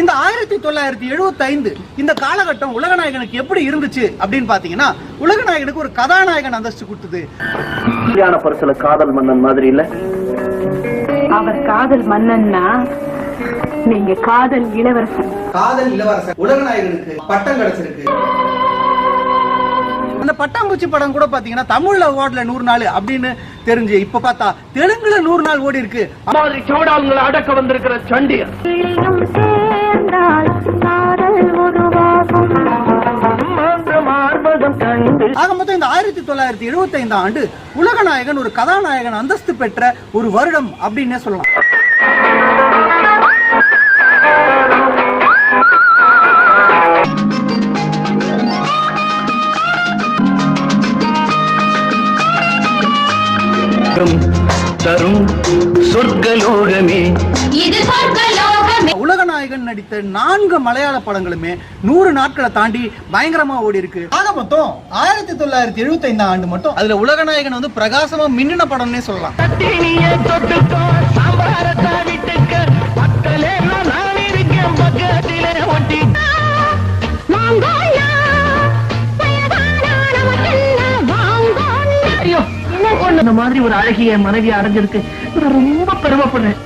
இந்த ஆயிரத்தி தொள்ளாயிரத்தி எழுபத்தி ஐந்து இந்த காலகட்டம் உலகநாயகனுக்கு எப்படி இருந்துச்சு அப்படின்னு பாத்தீங்கன்னா உலகநாயகனுக்கு ஒரு கதாநாயகன் அந்தஸ்து கொடுத்தது. கல்யாண பரிசுல காதல் மன்னன் மாதிரி இல்ல? அவர் காதல் மன்னன்னா நீங்க காதல் இளவரசன். காதல் இளவரசர் உலகநாயகனுக்கு பட்டம் கிடைச்சிருக்கு. அந்த பட்டாம்பூச்சி படம் கூட பாத்தீங்கன்னா தமிழ்ல ஓடல நூறு நாள் அப்படின்னு தெரிஞ்சு இப்ப பார்த்தா தெலுங்குல நூறு நாள் ஓடி இருக்கு அடக்க வந்திருக்கிற சண்டியர் கண்டு. ஆக மொத்தம் இந்த ஆயிரத்தி தொள்ளாயிரத்தி எழுபத்தி ஐந்தாம் ஆண்டு உலகநாயகன் ஒரு கதாநாயகன் அந்தஸ்து பெற்ற ஒரு வருடம் அப்படின்னே சொல்லலாம். தரும் சொர்க்கலோகமே. இது சொர்க்கலோகமே. உலகநாயகன் நடித்த நான்கு மலையாள படங்களுமே நூறு நாட்களை தாண்டி பயங்கரமா ஓடி இருக்கு ஆக மொத்தம் ஆயிரத்தி தொள்ளாயிரத்தி எழுபத்தி ஐந்தாம் ஆண்டு மட்டும் அதுல உலகநாயகன் வந்து பிரகாசமா மின்னின படம்னே சொல்லலாம். தீனிய தொட்டுக்கோ சாம்பாரத்தை விட்டுக்க பக்கலே நான் இருக்கேன் பக்கத்திலே ஒட்டி. ஐயோ இந்த மாதிரி ஒரு அழகிய மனைவி அடைஞ்சிருக்கு. நான் ரொம்ப பெருமைப்படுறேன்.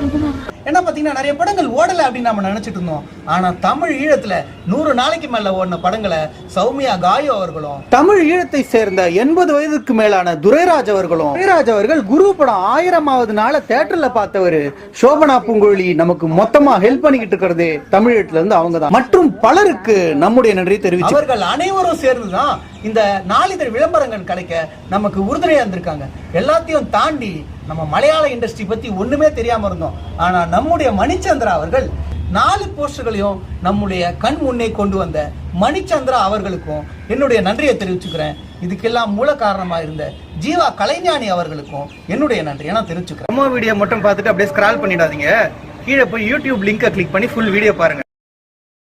என்ன பாத்தீங்கன்னா நிறைய படங்கள் ஓடல அப்படின்னு நம்ம நினைச்சிட்டு இருந்தோம். ஆனா தமிழ் ஈழத்துல நூறு நாளைக்கு மேல ஓடின படங்களை சௌமியா காயோ அவர்களும் தமிழ் ஈழத்தை சேர்ந்த எண்பது வயதுக்கு மேலான துரைராஜ் அவர்களும் துரைராஜ் அவர்கள் குரு படம் ஆயிரமாவது நாள தேட்டர்ல பார்த்தவர். சோபனா பூங்குழலி நமக்கு மொத்தமா ஹெல்ப் பண்ணிக்கிட்டு இருக்கிறது தமிழ் இருந்து அவங்க தான். மற்றும் பலருக்கு நம்முடைய நன்றி தெரிவிச்சு அவர்கள் அனைவரும் சேர்ந்துதான் இந்த நாளிதழ் விளம்பரங்கள் கிடைக்க நமக்கு உறுதுணையா இருந்திருக்காங்க. எல்லாத்தையும் தாண்டி நம்ம மலையாள இண்டஸ்ட்ரி பத்தி ஒண்ணுமே தெரியாம இருந்தோம். ஆனா நம்முடைய மணிச்சந்திரா அவர்கள் நாலு போஸ்டர்களையும் நம்முடைய கண் முன்னே கொண்டு வந்த மணிச்சந்திரா அவர்களுக்கும் என்னுடைய நன்றியை தெரிவிச்சுக்கிறேன். இதுக்கெல்லாம் மூல காரணமா இருந்த ஜீவா கலைஞானி அவர்களுக்கும் என்னுடைய நன்றியை நான் தெரிவிச்சுக்கிறேன். நம்ம வீடியோ மட்டும் பார்த்துட்டு அப்படியே ஸ்கிரால் பண்ணிடாதீங்க. கீழே போய் யூடியூப் லிங்கை கிளிக் பண்ணி ஃபுல் வீடியோ பாருங்க.